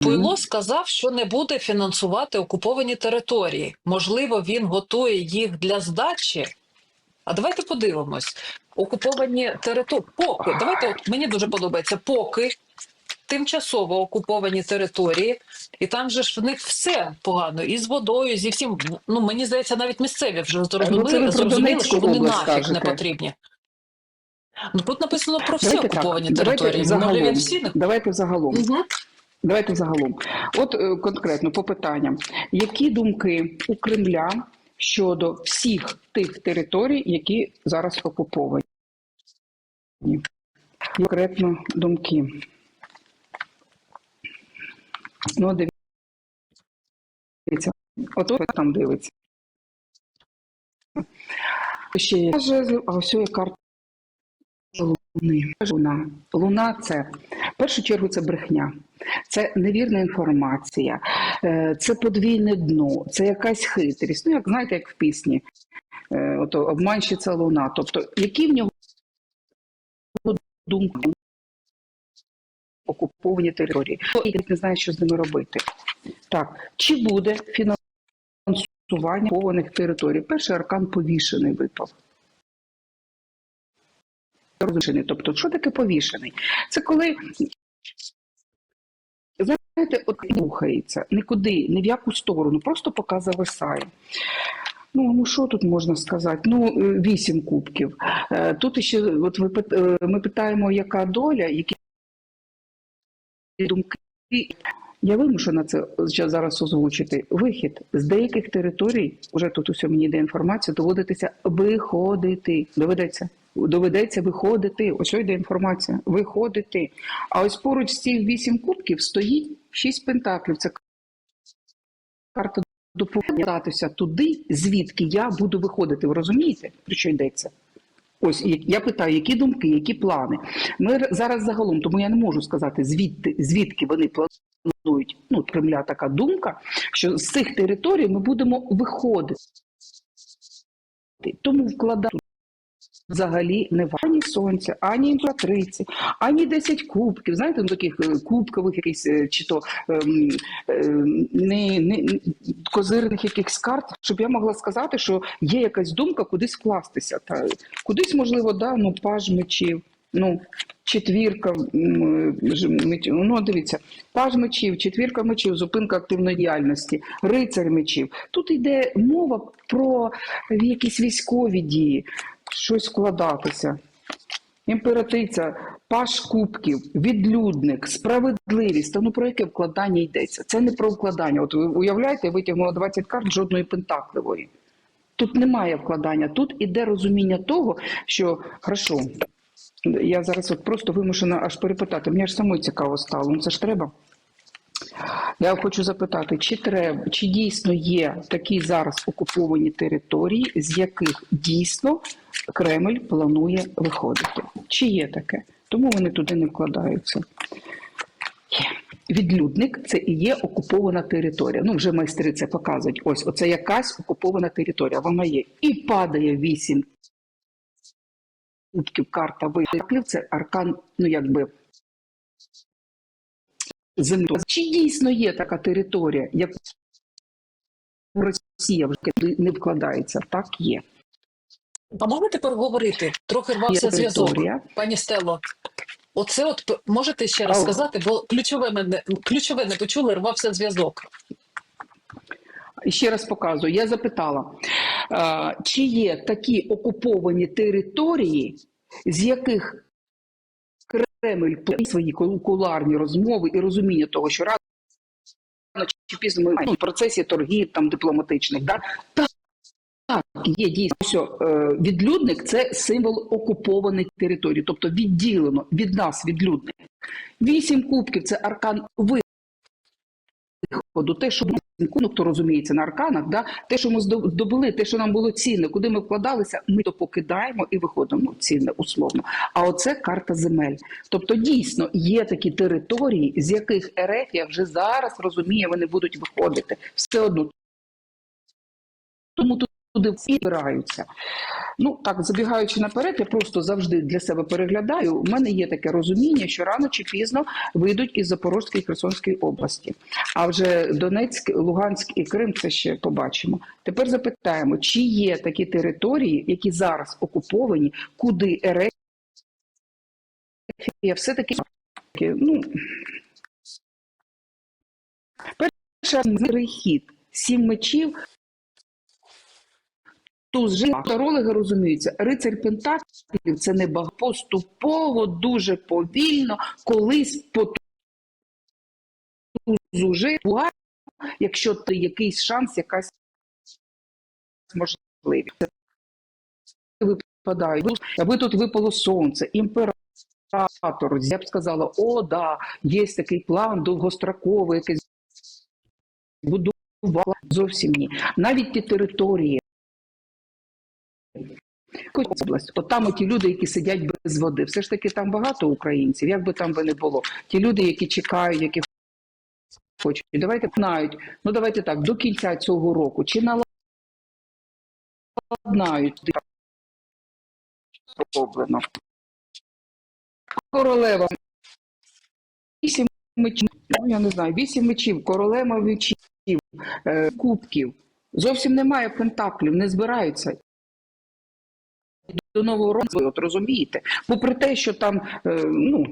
Пуйло сказав, що не буде фінансувати окуповані території. Можливо, він готує їх для здачі. А давайте подивимось. Окуповані території поки давайте от мені дуже подобається поки тимчасово окуповані території, і там же ж в них все погано і з водою, зі всім. Ну мені здається, навіть місцеві вже Ну, зрозуміли, зрозуміли що вони нафіг не потрібні. Ну тут написано про всі Давайте окуповані давайте території. Може загалом. всі Давайте загалом. Угу. Давайте загалом. От е, конкретно по питанням. Які думки у Кремля щодо всіх тих територій, які зараз окуповані? Конкретно думки. Ну, дивіться. От там дивиться. Ще є а ось є карта Луни. Луна. Луна це в першу чергу це брехня, це невірна інформація, е, це подвійне дно, це якась хитрість. Ну, як знаєте, як в пісні. Е, Ото обманщиця луна. Тобто, які в нього думки окуповані території? І не знає, що з ними робити. Так, чи буде фінансування окупованих територій? Перший аркан повішений випав. Тобто, що таке повішений? Це коли, знаєте, от рухається нікуди, ні в яку сторону, просто поки зависає. Ну, ну що тут можна сказати? Ну, е, вісім кубків. Е, Тут ще от ви е, ми питаємо, яка доля, які думки. Я вимушена це зараз- озвучити. Вихід з деяких територій, вже тут усе мені йде інформація, доводиться виходити. Доведеться. Доведеться виходити. Ось йде інформація. Виходити. А ось поруч з цих вісім кубків стоїть шість пентаклів. Це карта допомагатися туди, звідки я буду виходити. Ви розумієте, про що йдеться? Ось я питаю, які думки, які плани. Ми зараз загалом, тому я не можу сказати, звідти, звідки вони планують. Ну, Кремля така думка, що з цих територій ми будемо виходити. Тому вкладати взагалі не в ані сонця, ані імператриці, ані 10 кубків. Знаєте, ну, таких е, кубкових якихось е, чи то ем, ем, не, не козирних якихось карт, щоб я могла сказати, що є якась думка кудись вкластися. Та кудись, можливо, да, ну паж мечів. Ну, четвірка мечів. Ну, дивіться, паж мечів, четвірка мечів, зупинка активної діяльності, рицар мечів. Тут йде мова про якісь військові дії, щось вкладатися. Імператриця, паш кубків, відлюдник, справедливість. Та ну про яке вкладання йдеться? Це не про вкладання. От ви уявляєте, я витягнула 20 карт жодної пентакливої. Тут немає вкладання, тут іде розуміння того, що хорошо, я зараз от просто вимушена аж перепитати. Мені ж самої цікаво стало. Ну це ж треба. Я хочу запитати, чи треба, чи дійсно є такі зараз окуповані території, з яких дійсно Кремль планує виходити? Чи є таке? Тому вони туди не вкладаються. Відлюдник це і є окупована територія. Ну, вже майстри це показують. Ось, оце якась окупована територія. Вона є. І падає вісім карта виявлів. Це аркан, ну якби землі. Чи дійсно є така територія, яку Росія вже не вкладається? Так є. А можна тепер говорити? Трохи рвався зв'язок. Пані Стело, оце от можете ще раз сказати, бо ключове мене ключове не почули, рвався зв'язок. Ще раз показую. Я запитала, чи є такі окуповані території, з яких Кремль свої кулуарні розмови і розуміння того, що рано чи пізно ми ну, в процесі торгів там дипломатичних, да? так, є дійсно. Що, е, відлюдник це символ окупованих територій, тобто відділено від нас відлюдник. Вісім кубків це аркан виходу. Те, що ну, хто розуміється на арканах, да? те, що ми здобули, те, що нам було цінне, куди ми вкладалися, ми то покидаємо і виходимо цінне условно. А оце карта земель. Тобто, дійсно є такі території, з яких Ерефія вже зараз розуміє, вони будуть виходити все одно. Тому тут туди всі збираються. Ну так, забігаючи наперед, я просто завжди для себе переглядаю. У мене є таке розуміння, що рано чи пізно вийдуть із Запорізької і Херсонської області. А вже Донецьк, Луганськ і Крим це ще побачимо. Тепер запитаємо, чи є такі території, які зараз окуповані, куди РФ все-таки ну, перша перехід сім мечів. Туз же астрологи розуміються, рицарь Пентаклів це не баг- поступово, дуже повільно, колись по тузу же, якщо ти якийсь шанс, якась можливість. Випадає. Аби тут випало сонце, імператор, я б сказала, о, да, є такий план довгостроковий, якийсь будувала. Зовсім ні. Навіть ті території, область. От там ті люди, які сидять без води. Все ж таки там багато українців, як би там би не було. Ті люди, які чекають, які хочуть. Давайте знають. Ну давайте так, до кінця цього року. Чи наладнають зроблено. Королева. Вісім мечів, ну я не знаю, вісім мечів, королева мечів, е, кубків. Зовсім немає пентаклів, не збираються до нового року, от розумієте? Попри те, що там е, ну,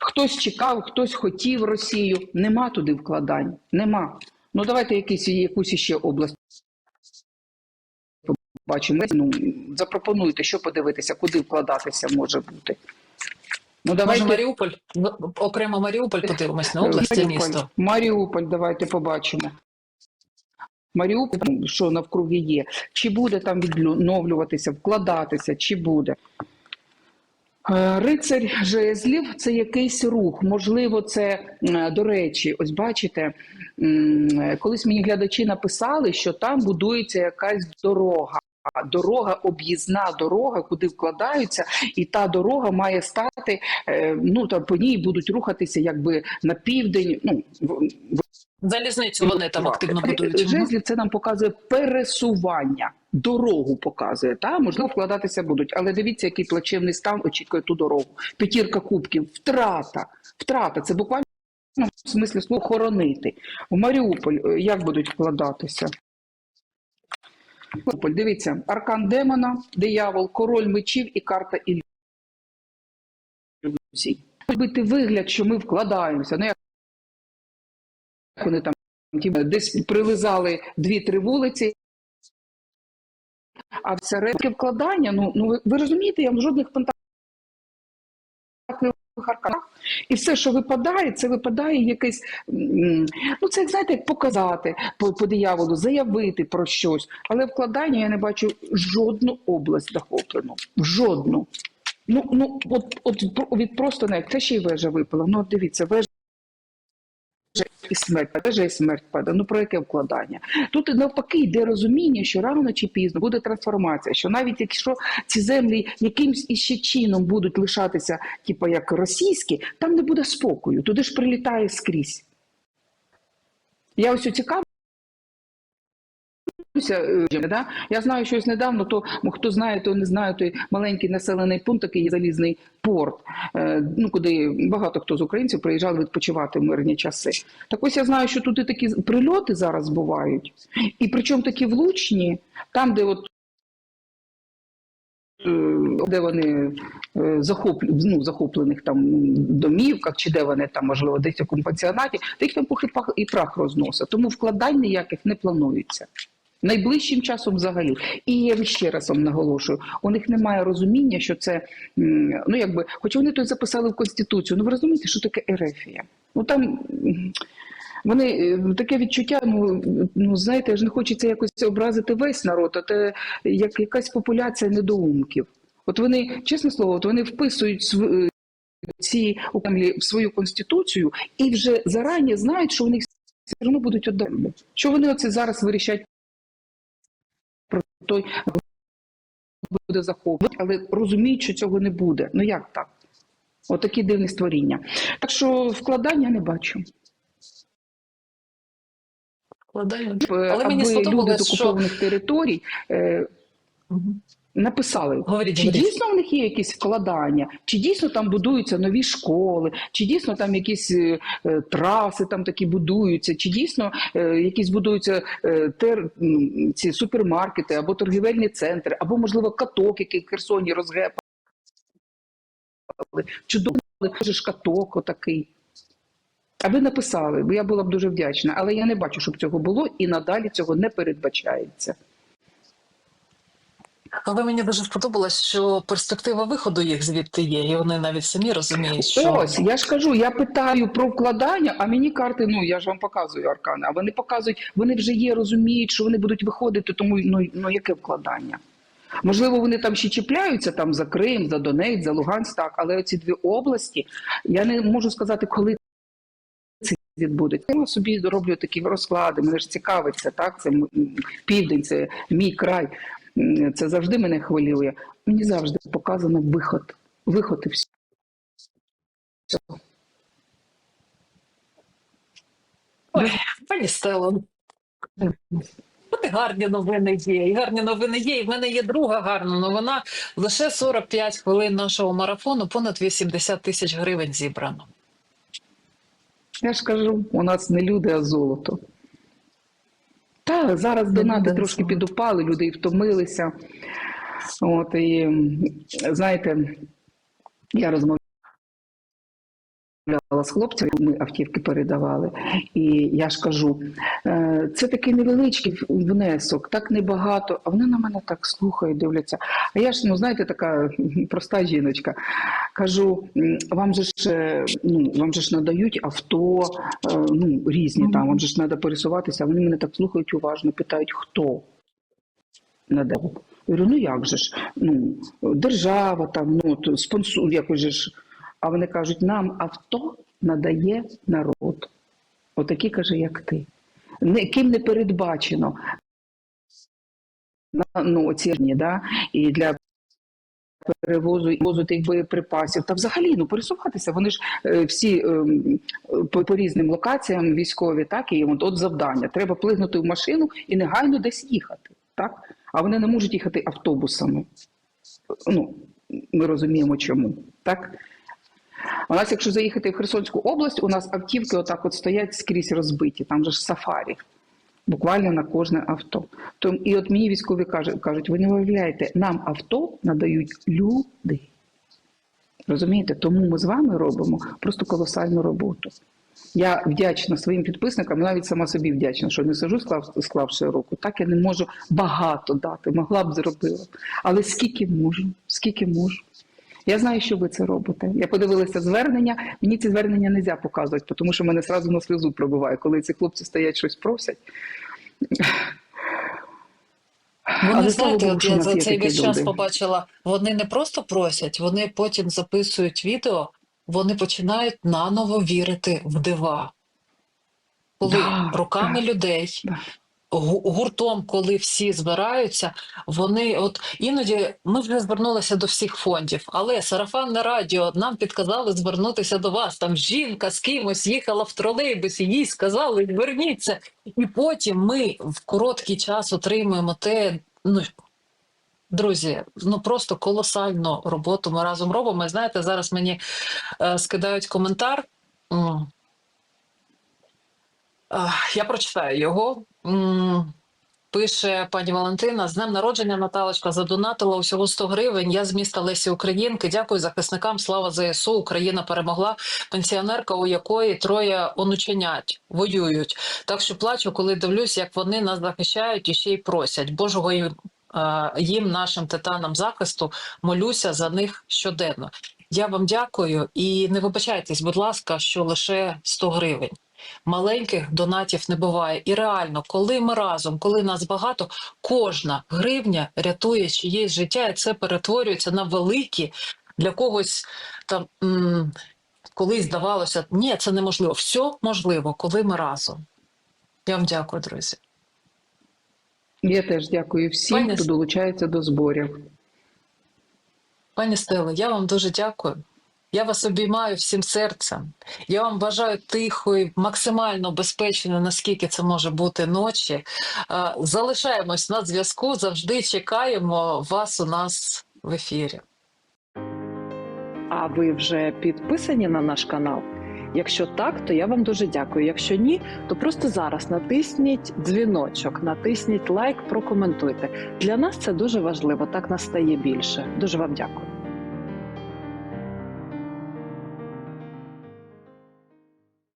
хтось чекав, хтось хотів Росію, нема туди вкладань. Нема. Ну давайте якісь, якусь іще область побачимо. Ну, запропонуйте, що подивитися, куди вкладатися може бути. Ну, Може, Маріуполь? Окремо Маріуполь подивимось на область, Маріуполь, місто. Маріуполь, давайте побачимо. Маріуполь, що навкруги є, чи буде там відновлюватися, вкладатися, чи буде. Е, Рицарь жезлів це якийсь рух. Можливо, це до речі, ось бачите, колись мені глядачі написали, що там будується якась дорога. Дорога, об'їзна дорога, куди вкладаються, і та дорога має стати. е, Ну там по ній будуть рухатися якби на південь. Ну Залізницю вони там активно будують. Жезлів це нам показує пересування, дорогу показує. Та можливо вкладатися будуть, але дивіться, який плачевний стан очікує ту дорогу. П'ятірка кубків, втрата, втрата. Це буквально в смислі слова хоронити. У Маріуполь е, як будуть вкладатися? Маріуполь, дивіться, аркан демона, диявол, король мечів і карта ілюзій. Робити вигляд, що ми вкладаємося. Ну, як вони там десь прилизали дві-три вулиці, а все решта вкладання, ну, ну ви, ви розумієте, я в жодних пентаклевих арканах. І все, що випадає, це випадає якесь, ну це як знаєте, як показати по, по дияволу, заявити про щось. Але вкладання я не бачу жодну область захоплену. Жодну. Ну, ну от, от від просто не це ще й вежа випала. Ну, дивіться, вежа і смерть, вежа і смерть падає. Ну про яке вкладання? Тут навпаки йде розуміння, що рано чи пізно буде трансформація. Що навіть якщо ці землі якимсь іще чином будуть лишатися, типу як російські, там не буде спокою. Туди ж прилітає скрізь. Я ось цікаво. Да? Я знаю, що ось недавно, то хто знає, то не знає, той маленький населений пункт, такий залізний порт, е, ну куди багато хто з українців приїжджали відпочивати в мирні часи. Так ось я знаю, що тут і такі прильоти зараз бувають, і причому такі влучні, там, де от. е, Де вони е, захоплю, ну, захоплених там домівках, чи де вони там, можливо, десь у компансіонаті, то їх там пух і пах- і прах розносить. Тому вкладань ніяких не планується. Найближчим часом взагалі. І я ще раз вам наголошую, у них немає розуміння, що це ну якби, хоча вони то записали в конституцію. Ну ви розумієте, що таке ерефія? Ну там вони е, таке відчуття. Ну ну знаєте, ж не хочеться якось образити весь народ, а це як якась популяція недоумків. От вони, чесне слово, от вони вписують е, ці окремлі в свою конституцію і вже зарані знають, що вони їх все одно будуть одержати. Що вони оце зараз вирішать про той буде захоплювати, але розуміють, що цього не буде. Ну як так? Отакі дивні створіння. Так що вкладання не бачу. Вкладання. Але Але мені аби люди сподобалось, з що- окупованих територій е, Мгм. Написали, Говоріть, чи говоріть. дійсно в них є якісь вкладання, чи дійсно там будуються нові школи, чи дійсно там якісь е, е, траси там такі будуються, чи дійсно е, якісь будуються е, тер, ці супермаркети або торгівельні центри, або можливо каток, який в Херсоні розгепали. Чудовий ж каток отакий. А ви написали, бо я була б дуже вдячна, але я не бачу, щоб цього було, і надалі цього не передбачається. Але мені дуже сподобалось, що перспектива виходу їх звідти є, і вони навіть самі розуміють, що Ось, я ж кажу, я питаю про вкладання, а мені карти, ну я ж вам показую аркани, а вони показують, вони вже є, розуміють, що вони будуть виходити, тому ну, ну яке вкладання? Можливо, вони там ще чіпляються там за Крим, за Донецьк, за Луганськ, так, але оці дві області, я не можу сказати, коли це відбудеться. Я собі роблю такі розклади, мене ж цікавиться, так, це південь, це мій край, це завжди мене хвилює. Мені завжди показано виход, виход і все. Ой, пані Стело, От і гарні новини є, і гарні новини є. І в мене є друга гарна новина. Лише 45 хвилин нашого марафону, понад 80 тисяч гривень зібрано. Я ж кажу, у нас не люди, а золото. Та зараз донати трошки підупали, люди і втомилися. От і знаєте, я розмовляла з хлопцями, ми автівки передавали. І я ж кажу, е, це такий невеличкий внесок, так небагато. А вони на мене так слухають, дивляться. А я ж, ну знаєте, така проста жіночка. Кажу, вам же ж е, ну вам же ж надають авто, е, ну різні там, вам же ж треба пересуватися. А вони мене так слухають уважно, питають, хто надав. Я говорю, ну як же ж? Ну, держава там, ну спонсор, якось же ж. А вони кажуть, нам авто надає народ. Отакі каже, як ти. Ким не передбачено. На- Ну, ці да? і для перевозу і возу тих боєприпасів. Та взагалі ну пересуватися. Вони ж е, всі ем, по, по різним локаціям військові, так і от, от завдання. Треба плигнути в машину і негайно десь їхати. Так? А вони не можуть їхати автобусами. Ну, ми розуміємо чому. Так? У нас, якщо заїхати в Херсонську область, у нас автівки отак от стоять скрізь розбиті, там же ж сафарі. Буквально на кожне авто. То, і от мені військові кажуть, кажуть, ви не уявляєте, нам авто надають люди. Розумієте? Тому ми з вами робимо просто колосальну роботу. Я вдячна своїм підписникам, навіть сама собі вдячна, що не сижу, склав, склавши руку. Так я не можу багато дати, могла б зробила. Але скільки можу, скільки можу. Я знаю, що ви це робите. Я подивилася звернення. Мені ці звернення не можна показувати, тому що мене одразу на сльозу пробиває, коли ці хлопці стоять щось просять. Вони Але знаєте, Богу, я за цей весь час люди. побачила, вони не просто просять, вони потім записують відео, вони починають наново вірити в дива. Коли Да, руками да, людей, да. Гу- гуртом, коли всі збираються, вони от іноді ми вже звернулися до всіх фондів, але сарафанне радіо нам підказали звернутися до вас. Там жінка з кимось їхала в тролейбусі, їй сказали, зверніться. І потім ми в короткий час отримуємо те. Ну друзі, ну просто колосальну роботу ми разом робимо. І знаєте, зараз мені е, скидають коментар. Я прочитаю його. Пише пані Валентина: з днем народження Наталочка задонатила усього 100 гривень. Я з міста Лесі Українки. Дякую захисникам. Слава ЗСУ. Україна перемогла. Пенсіонерка, у якої троє онученять, воюють. Так що плачу, коли дивлюсь, як вони нас захищають і ще й просять. Божого їм, е, їм, нашим титанам захисту, молюся за них щоденно. Я вам дякую і не вибачайтесь, будь ласка, що лише 100 гривень. Маленьких донатів не буває. І реально, коли ми разом, коли нас багато, кожна гривня рятує чиєсь життя, і це перетворюється на великі для когось там. Колись здавалося, ні, це неможливо. Все можливо, коли ми разом. Я вам дякую, друзі. Я теж дякую всім, Пані хто долучається до зборів. Пані Стело, я вам дуже дякую. Я вас обіймаю всім серцем. Я вам бажаю тихої, максимально безпечної, наскільки це може бути ночі. Залишаємось на зв'язку. Завжди чекаємо вас у нас в ефірі. А ви вже підписані на наш канал? Якщо так, то я вам дуже дякую. Якщо ні, то просто зараз натисніть дзвіночок, натисніть лайк, прокоментуйте. Для нас це дуже важливо. Так нас стає більше. Дуже вам дякую.